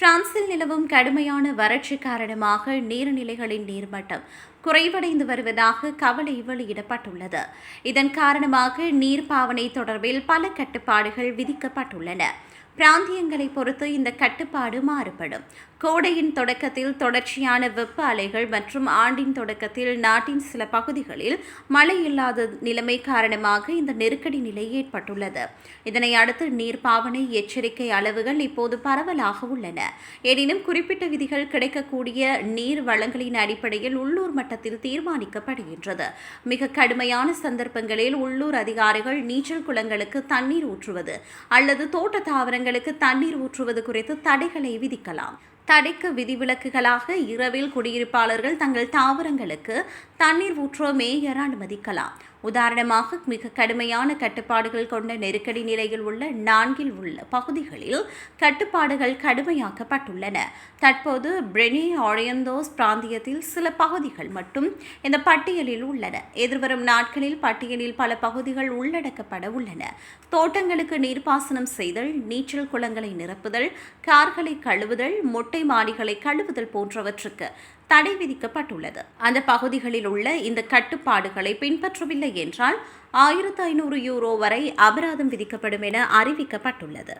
பிரான்சில் நிலவும் கடுமையான வறட்சி காரணமாக நீர்நிலைகளின் நீர்மட்டம் குறைவடைந்து வருவதாக கவலை வெளியிடப்பட்டுள்ளது. இதன் காரணமாக நீர் பாவனை தொடர்பில் பல கட்டுப்பாடுகள் விதிக்கப்பட்டுள்ளன. பிராந்தியங்களை பொறுத்து இந்த கட்டுப்பாடு மாறுபடும். கோடையின் தொடக்கத்தில் தொடர்ச்சியான வெப்ப அலைகள் மற்றும் ஆண்டின் தொடக்கத்தில் நாட்டின் சில பகுதிகளில் மழை இல்லாத நிலைமை காரணமாக இந்த நெருக்கடி நிலை ஏற்பட்டுள்ளது. இதனை அடுத்து நீர் பாவனை எச்சரிக்கை அளவுகள் இப்போது பரவலாக உள்ளன. எனினும் குறிப்பிட்ட விதிகள் கிடைக்கக்கூடிய நீர் வளங்களின் அடிப்படையில் உள்ளூர் மட்டத்தில் தீர்மானிக்கப்படுகின்றது. மிக கடுமையான சந்தர்ப்பங்களில் உள்ளூர் அதிகாரிகள் நீச்சல் குளங்களுக்கு தண்ணீர் ஊற்றுவது அல்லது தோட்ட தாவரங்களுக்கு தண்ணீர் ஊற்றுவது குறித்து தடைகளை விதிக்கலாம். தடைக்கு விதிவிலக்குகளாக இரவில் குடியிருப்பாளர்கள் தங்கள் தாவரங்களுக்கு தண்ணீர் ஊற்ற மேயர் அனுமதிக்கலாம். உதாரணமாக மிக கடுமையான கட்டுப்பாடுகள் கொண்ட நெருக்கடி நிலையில் உள்ள நான்கில் உள்ள பகுதிகளில் கட்டுப்பாடுகள் கடுமையாக்கப்பட்டுள்ளன. தற்போது பிரெனி ஆரியந்தோஸ் பிராந்தியத்தில் சில பகுதிகள் மட்டும் இந்த பட்டியலில் உள்ளன. எதிர்வரும் நாட்களில் பட்டியலில் பல பகுதிகள் உள்ளடக்கப்பட உள்ளன. தோட்டங்களுக்கு நீர்ப்பாசனம் செய்தல் நீச்சல் குளங்களை நிரப்புதல் கார்களை கழுவுதல் மொட்டை மாடிகளை கழுவுதல் போன்றவற்றுக்கு தடை விதிக்கப்பட்டுள்ளது. அந்த பகுதிகளில் உள்ள இந்த கட்டுப்பாடுகளை பின்பற்றவில்லை என்றால் ஆயிரத்து ஐநூறு யூரோ வரை அபராதம் விதிக்கப்படும் என அறிவிக்கப்பட்டுள்ளது.